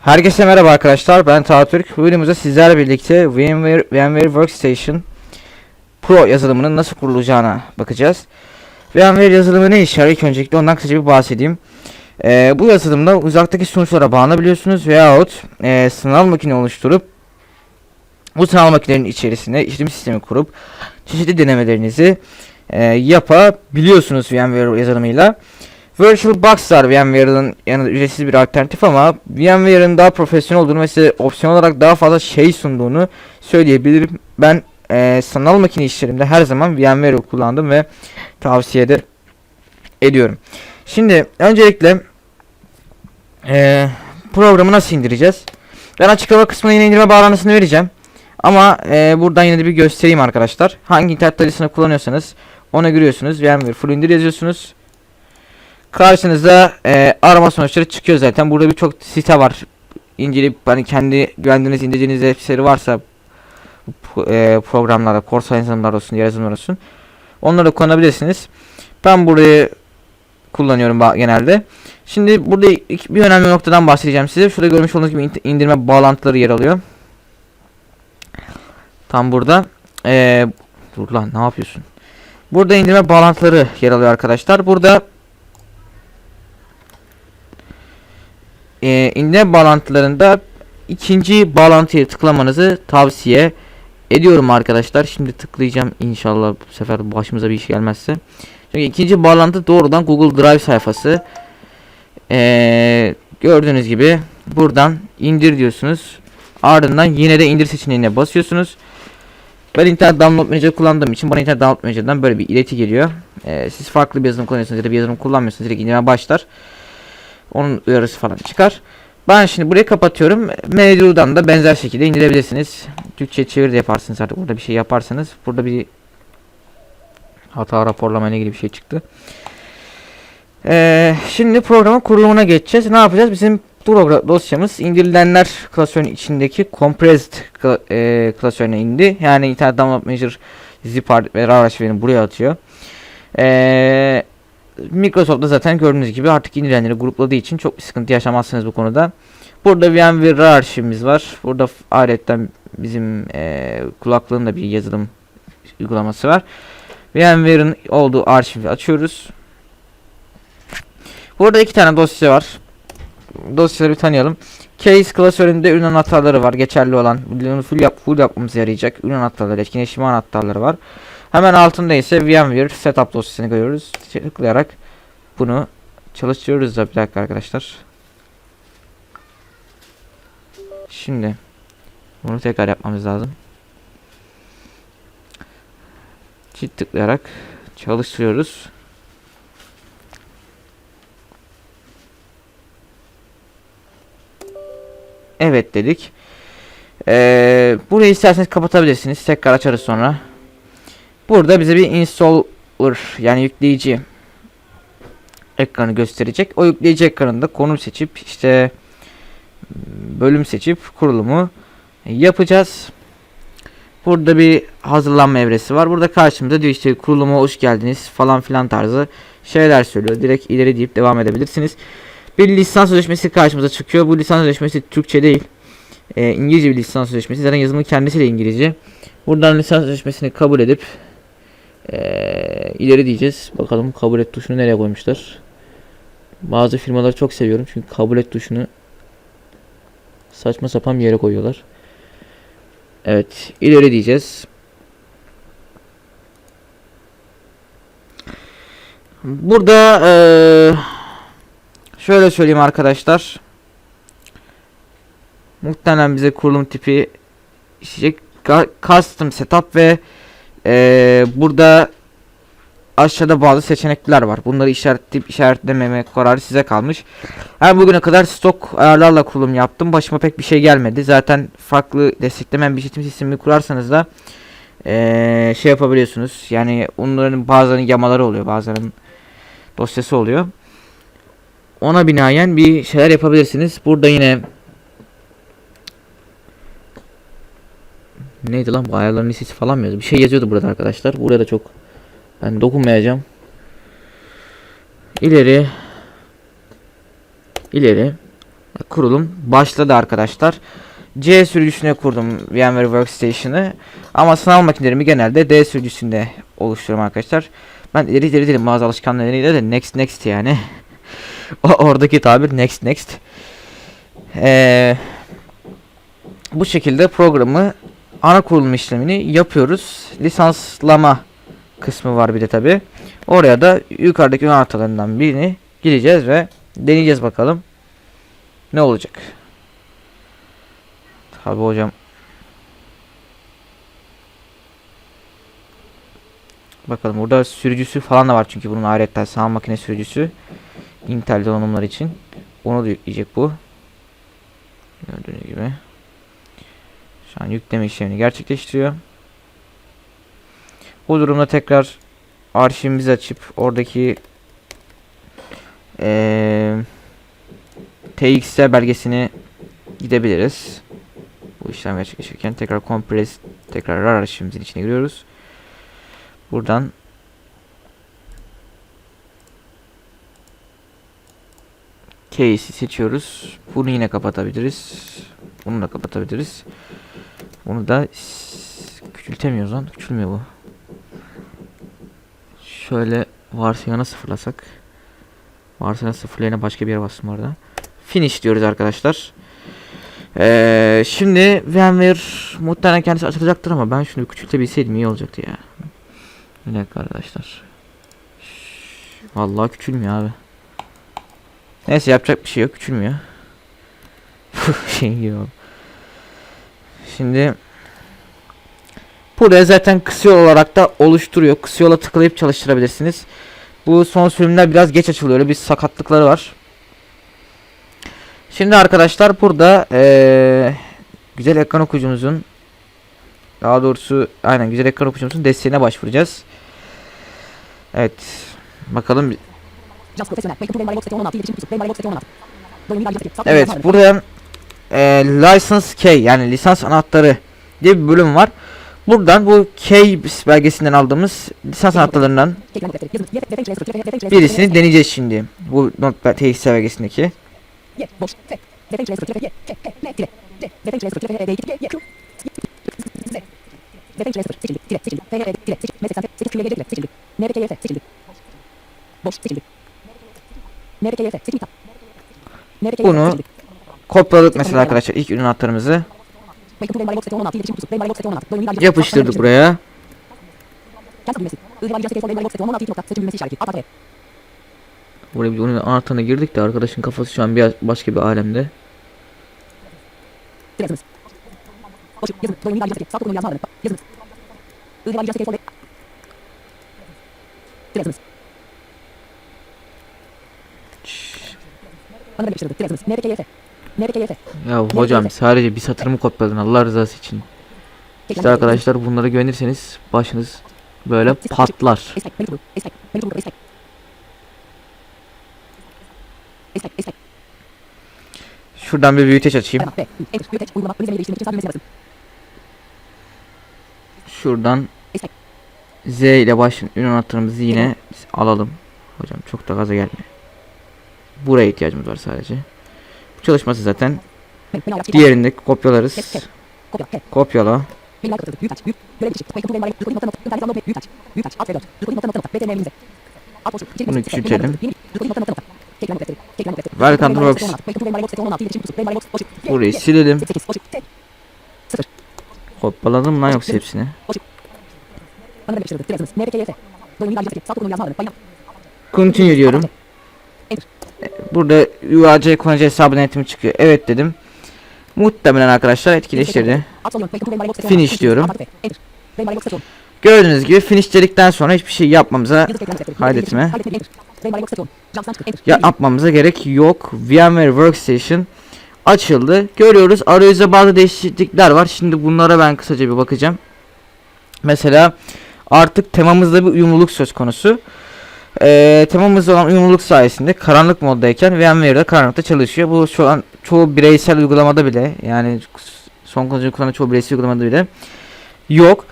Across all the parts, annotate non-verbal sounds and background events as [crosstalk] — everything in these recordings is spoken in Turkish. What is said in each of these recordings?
Herkese merhaba arkadaşlar ben Tatürk. Bu videomuzda sizlerle birlikte VMware, VMware Workstation Pro yazılımının nasıl kurulacağına bakacağız. VMware yazılımı ne işe yarıyor? İlk öncelikle ondan kısaca bir bahsedeyim. Ee, bu yazılımda uzaktaki sunuculara bağlanabiliyorsunuz veyahut e, sınav makine oluşturup bu sınav makinenin içerisine işletim sistemi kurup çeşitli denemelerinizi e, yapabiliyorsunuz VMware yazılımıyla. VirtualBox VMware'ın yanında ücretsiz bir alternatif ama VMware'ın daha profesyonel olduğunu ve size opsiyon olarak daha fazla şey sunduğunu söyleyebilirim. Ben eee, sanal makine işlerimde her zaman VMware'ı kullandım ve tavsiye de ediyorum. Şimdi öncelikle eee, programı nasıl indireceğiz? Ben açıklama kısmına yine indirme bağlantısını vereceğim. Ama eee, buradan yine de bir göstereyim arkadaşlar. Hangi internet adresini kullanıyorsanız ona giriyorsunuz. VMware full indir yazıyorsunuz. Karşınıza e, arama sonuçları çıkıyor zaten. Burada birçok site var. İnceleyip hani kendi güvendiğiniz indirdiğiniz web varsa e, programlarda, korsa yazılımlar olsun, yazılımlar olsun. Onları kullanabilirsiniz. Ben burayı kullanıyorum genelde. Şimdi burada bir önemli noktadan bahsedeceğim size. Şurada görmüş olduğunuz gibi in- indirme bağlantıları yer alıyor. Tam burada. E, dur lan ne yapıyorsun? Burada indirme bağlantıları yer alıyor arkadaşlar. Burada e, indirme bağlantılarında ikinci bağlantıyı tıklamanızı tavsiye ediyorum arkadaşlar. Şimdi tıklayacağım inşallah bu sefer başımıza bir iş gelmezse. Çünkü ikinci bağlantı doğrudan Google Drive sayfası. E, gördüğünüz gibi buradan indir diyorsunuz. Ardından yine de indir seçeneğine basıyorsunuz. Ben internet download manager kullandığım için bana internet download manager'dan böyle bir ileti geliyor. E, siz farklı bir yazılım kullanıyorsunuz ya da bir yazılım kullanmıyorsunuz direkt indirme başlar. Onun uyarısı falan çıkar. Ben şimdi burayı kapatıyorum. Mevzudan da benzer şekilde indirebilirsiniz. Türkçe çevir yaparsınız artık. Burada bir şey yaparsanız. Burada bir hata raporlama ile ilgili bir şey çıktı. Ee, şimdi programın kurulumuna geçeceğiz. Ne yapacağız? Bizim dosyamız indirilenler klasörünün içindeki compressed kla- e, klasörüne indi. Yani internet download manager zip ve RAR buraya atıyor. Eee Microsoft'ta zaten gördüğünüz gibi artık indirilenleri grupladığı için çok bir sıkıntı yaşamazsınız bu konuda. Burada VMware arşivimiz var. Burada ayrıca bizim eee kulaklığın da bir yazılım uygulaması var. VMware'ın olduğu arşivi açıyoruz. Burada iki tane dosya var. Dosyaları bir tanıyalım. Case klasöründe ürün anahtarları var. Geçerli olan. Full, yap, full yapmamıza yarayacak. Ürün anahtarları, etkileşim anahtarları var. Hemen altında ise VMware setup dosyasını görüyoruz. Tıklayarak bunu çalıştırıyoruz da bir dakika arkadaşlar. Şimdi bunu tekrar yapmamız lazım. Çift tıklayarak çalıştırıyoruz. Evet dedik. Ee, burayı isterseniz kapatabilirsiniz. Tekrar açarız sonra. Burada bize bir installer yani yükleyici ekranı gösterecek. O yükleyici ekranında konum seçip işte bölüm seçip kurulumu yapacağız. Burada bir hazırlanma evresi var. Burada karşımıza diyor işte kuruluma hoş geldiniz falan filan tarzı şeyler söylüyor. Direkt ileri deyip devam edebilirsiniz. Bir lisans sözleşmesi karşımıza çıkıyor. Bu lisans sözleşmesi Türkçe değil. Ee, İngilizce bir lisans sözleşmesi. Zaten yazılımın kendisi de İngilizce. Buradan lisans sözleşmesini kabul edip ee, ileri diyeceğiz. Bakalım kabul et tuşunu nereye koymuşlar. Bazı firmaları çok seviyorum çünkü kabul et tuşunu saçma sapan bir yere koyuyorlar. Evet, ileri diyeceğiz. Burada eee, şöyle söyleyeyim arkadaşlar. Muhtemelen bize kurulum tipi isteyecek custom setup ve eee, burada aşağıda bazı seçenekler var. Bunları işaretleyip işaretlememe kararı size kalmış. Ben bugüne kadar stok ayarlarla kurulum yaptım. Başıma pek bir şey gelmedi. Zaten farklı desteklemen bir işletim sistemi kurarsanız da eee, şey yapabiliyorsunuz. Yani onların bazılarının yamaları oluyor. Bazılarının dosyası oluyor. Ona binaen bir şeyler yapabilirsiniz. Burada yine neydi lan bu ayarların listesi falan mı yazıyor? Bir şey yazıyordu burada arkadaşlar. Buraya da çok ben dokunmayacağım. İleri. İleri. kurulum başladı arkadaşlar. C sürücüsüne kurdum VMware Workstation'ı. Ama sınav makinelerimi genelde D sürücüsünde oluşturuyorum arkadaşlar. Ben ileri ileri dedim bazı alışkanlıklarıyla de next next yani. [laughs] oradaki tabir next next. Ee, bu şekilde programı ana kurulum işlemini yapıyoruz. Lisanslama kısmı var bir de tabi. Oraya da yukarıdaki ön haritalarından birini gireceğiz ve deneyeceğiz bakalım. Ne olacak? Tabi hocam. Bakalım burada sürücüsü falan da var çünkü bunun ayrıca sağ makine sürücüsü. Intel donanımlar için. Onu da yükleyecek bu. Gördüğünüz gibi. Şu an yükleme işlemini gerçekleştiriyor. Bu durumda tekrar arşivimizi açıp oradaki eee TXT belgesini gidebiliriz. Bu işlem gerçekleşirken tekrar kompres tekrar RAR arşivimizin içine giriyoruz. Buradan case'i seçiyoruz. Bunu yine kapatabiliriz. Bunu da kapatabiliriz. Bunu da küçültemiyoruz lan. Küçülmüyor bu. Şöyle varsayana sıfırlasak. Varsayana sıfırlayana başka bir yere bastım orada. Finish diyoruz arkadaşlar. Ee, şimdi VMware muhtemelen kendisi açılacaktır ama ben şunu küçültebilseydim iyi olacaktı ya. Bir dakika arkadaşlar. Vallahi küçülmüyor abi. Neyse yapacak bir şey yok küçülmüyor. [laughs] şey gibi. Şimdi Buraya zaten kısa yol olarak da oluşturuyor. Kısa yola tıklayıp çalıştırabilirsiniz. Bu son sürümler biraz geç açılıyor. Öyle bir sakatlıkları var. Şimdi arkadaşlar burada eee, güzel ekran okuyucumuzun daha doğrusu aynen güzel ekran okuyucumuzun desteğine başvuracağız. Evet. Bakalım. Just profesyonel. Welcome to VMware Workstation 16. İletişim kutusu. VMware Workstation 16. Bölümün yargısı. Sağ Evet buradan eee license key yani lisans anahtarı diye bir bölüm var. Buradan bu key belgesinden aldığımız lisans anahtarlarından birisini deneyeceğiz şimdi. Bu Notepad TX belgesindeki. Ye. Boş. F. Defense Resource. Ye. K. H. N. Tire. D. Defense Resource. F. D. Ye. Ye. Q. Z. Defense Resource. Seçildi. Tire. Seçildi. F. H. Tire. Seçildi. M. 80. Seçildi. Q. Y. Tire. Seçildi. N. K. Y. F. Seçildi. Boş. Seçildi. N. K. Y. F. Seçildi. N. K. Y. F. Bunu. Kopyaladık mesela arkadaşlar ilk ürün anahtarımızı. Welcome to VMware Workstation 16. İletişim kutusu. VMware Workstation 16. Bölümün yargısı. Yapıştırdık buraya. Cancel düğmesi. Ihbar icra VMware Workstation 16. nokta. Seçim düğmesi işareti. Alt T. Buraya bir onun anahtarına girdik de arkadaşın kafası şu an bir başka bir alemde. Bana da yapıştırdı. Ya hocam sadece bir satırımı kopyaladın Allah rızası için. İşte arkadaşlar bunlara güvenirseniz başınız böyle patlar. Şuradan bir büyüteç açayım. Şuradan. Z ile başlayan ürün anahtarımızı yine alalım. Hocam çok da gaza gelme. Buraya ihtiyacımız var sadece. Bu çalışması zaten. Diğerini kopyalarız. Kopyala. Menü kapatıldı. Büyük aç. Büyük. Görev dışı. Welcome to VMware. Recording nokta nokta. İnternet anlamı. Büyük aç. Büyük aç. Alt F4. Recording nokta nokta. BTN elinize. Alt boşluk. İçerik Bunu küçültelim. Welcome to Works. Welcome to VMware Workstation 16. İletişim kutusu. VMware Works. Boşluk. Y. Burayı silelim. 8. Boşluk. T. Sıfır. Kopyaladım lan yoksa hepsini. Continue diyorum. Burada UAC kullanıcı hesabı denetimi çıkıyor. Evet dedim. Muhtemelen arkadaşlar etkileştirdi. Finish 16. diyorum. Gördüğünüz gibi finish dedikten sonra hiçbir şey yapmamıza kaydetme. Yapmamıza gerek yok. VMware Workstation açıldı. Görüyoruz arayüzde bazı değişiklikler var. Şimdi bunlara ben kısaca bir bakacağım. Mesela artık temamızda bir uyumluluk söz konusu. Ee, temamızda olan uyumluluk sayesinde karanlık moddayken VMware'da karanlıkta çalışıyor. Bu şu an çoğu bireysel uygulamada bile yani son kullanıcı kullanan çoğu bireysel uygulamada bile yok.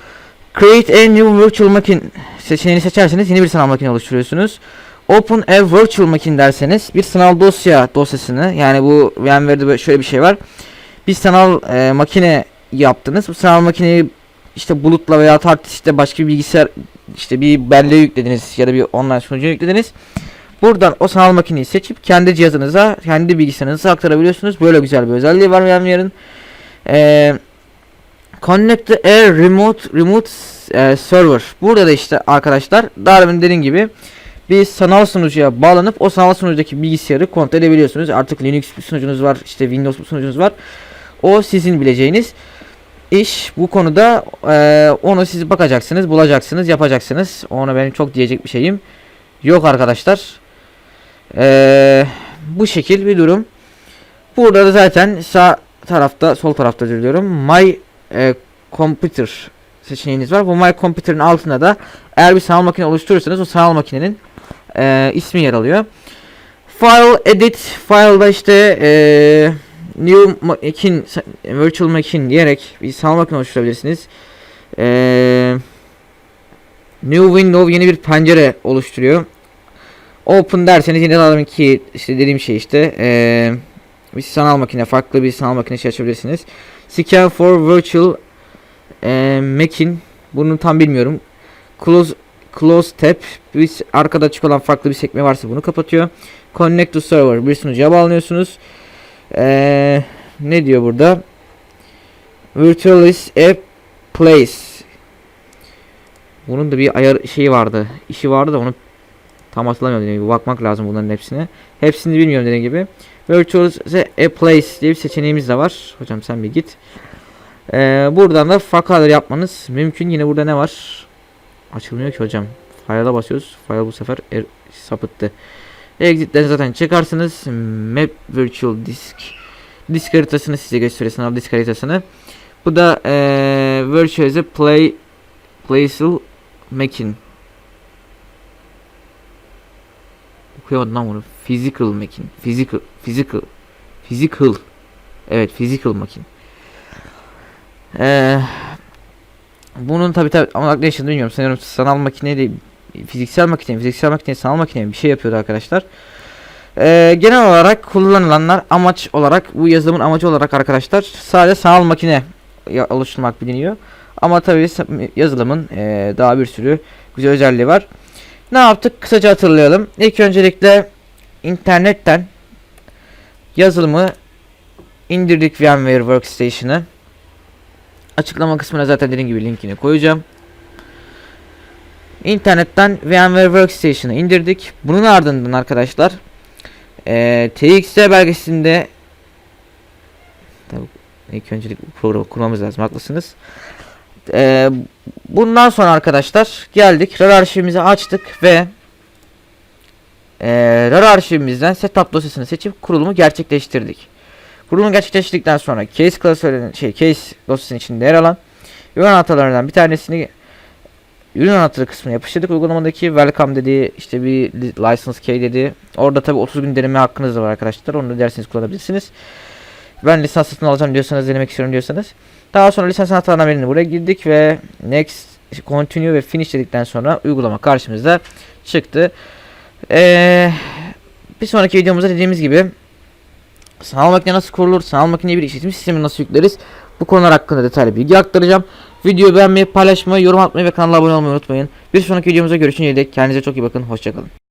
Create a new virtual machine seçeneğini seçerseniz yeni bir sanal makine oluşturuyorsunuz. Open a virtual machine derseniz bir sanal dosya dosyasını yani bu VMware'de şöyle bir şey var. Bir sanal e, makine yaptınız. Bu sanal makineyi işte bulutla veya hard diskte başka bir bilgisayar işte bir belleğe yüklediniz ya da bir online sunucuya yüklediniz. Buradan o sanal makineyi seçip kendi cihazınıza, kendi bilgisayarınıza aktarabiliyorsunuz. Böyle güzel bir özelliği var VMware'ın. Ee, Connect to a remote remote e, server. Burada da işte arkadaşlar daha demin dediğim gibi bir sanal sunucuya bağlanıp o sanal sunucudaki bilgisayarı kontrol edebiliyorsunuz. Artık Linux sunucunuz var, işte Windows sunucunuz var. O sizin bileceğiniz iş. Bu konuda e, onu siz bakacaksınız, bulacaksınız, yapacaksınız. Ona benim çok diyecek bir şeyim yok arkadaşlar. E, bu şekil bir durum. Burada da zaten sağ tarafta, sol tarafta diliyorum. My e, Computer seçeneğiniz var. Bu My Computer'ın altında da eğer bir sanal makine oluşturursanız o sanal makinenin e, ismi yer alıyor. File Edit, file'da işte e, New Machine, Virtual Machine diyerek bir sanal makine oluşturabilirsiniz. E, New Window yeni bir pencere oluşturuyor. Open derseniz yine de ki işte dediğim şey işte e, bir sanal makine, farklı bir sanal makine şey açabilirsiniz. Scan for Virtual e, Machine bunu tam bilmiyorum. Close Close tab bir arkada açık olan farklı bir sekme varsa bunu kapatıyor. Connect to server bir sunucuya bağlanıyorsunuz. Ee, ne diyor burada? Virtualis a place. Bunun da bir ayar şeyi vardı. işi vardı da onu tam hatırlamıyorum dediğim gibi. Bakmak lazım bunların hepsine. Hepsini bilmiyorum dediğim gibi. Virtualis a place diye bir seçeneğimiz de var. Hocam sen bir git. Ee, buradan da faktör yapmanız mümkün. Yine burada ne var? Açılmıyor ki hocam. File'a basıyoruz. File bu sefer er, sapıttı. Exit'ten zaten çıkarsınız. Map Virtual Disk. Disk haritasını size gösteriyor. Sınav disk haritasını. Bu da ee, Virtual Play Placeable Machine. Okuyamadım lan bunu. Physical Machine. Physical. Physical. Physical. Evet Physical Machine. Eee bunun tabi tabi ama ne yaşadığını bilmiyorum. Sanıyorum sanal makine değil. Fiziksel makine, fiziksel makine, sanal makine bir şey yapıyordu arkadaşlar. Ee, genel olarak kullanılanlar amaç olarak bu yazılımın amacı olarak arkadaşlar sadece sanal makine oluşturmak biliniyor. Ama tabi yazılımın ee, daha bir sürü güzel özelliği var. Ne yaptık? Kısaca hatırlayalım. İlk öncelikle internetten yazılımı indirdik VMware Workstation'ı. Açıklama kısmına zaten dediğim gibi linkini koyacağım. İnternetten VMware Workstation'ı indirdik. Bunun ardından arkadaşlar eee TXT belgesinde ilk öncelik programı kurmamız lazım haklısınız. Eee, bundan sonra arkadaşlar geldik RAR arşivimizi açtık ve eee RAR arşivimizden setup dosyasını seçip kurulumu gerçekleştirdik. Kurulumu gerçekleştirdikten sonra case klasörünün şey case dosyasının içinde yer alan ürün anahtarlarından bir tanesini ürün anahtarı kısmına yapıştırdık. Uygulamadaki welcome dediği işte bir li- license key dedi. Orada tabi 30 gün deneme hakkınız da var arkadaşlar. Onu da derseniz kullanabilirsiniz. Ben lisans satın alacağım diyorsanız denemek istiyorum diyorsanız. Daha sonra lisans anahtarlarından birini buraya girdik ve next continue ve finish dedikten sonra uygulama karşımıza çıktı. Ee, bir sonraki videomuzda dediğimiz gibi Sanal makine nasıl kurulur? Sanal makineye bir işletim sistemi nasıl yükleriz? Bu konular hakkında detaylı bilgi aktaracağım. Videoyu beğenmeyi, paylaşmayı, yorum atmayı ve kanala abone olmayı unutmayın. Bir sonraki videomuzda görüşünceye dek kendinize çok iyi bakın. Hoşçakalın.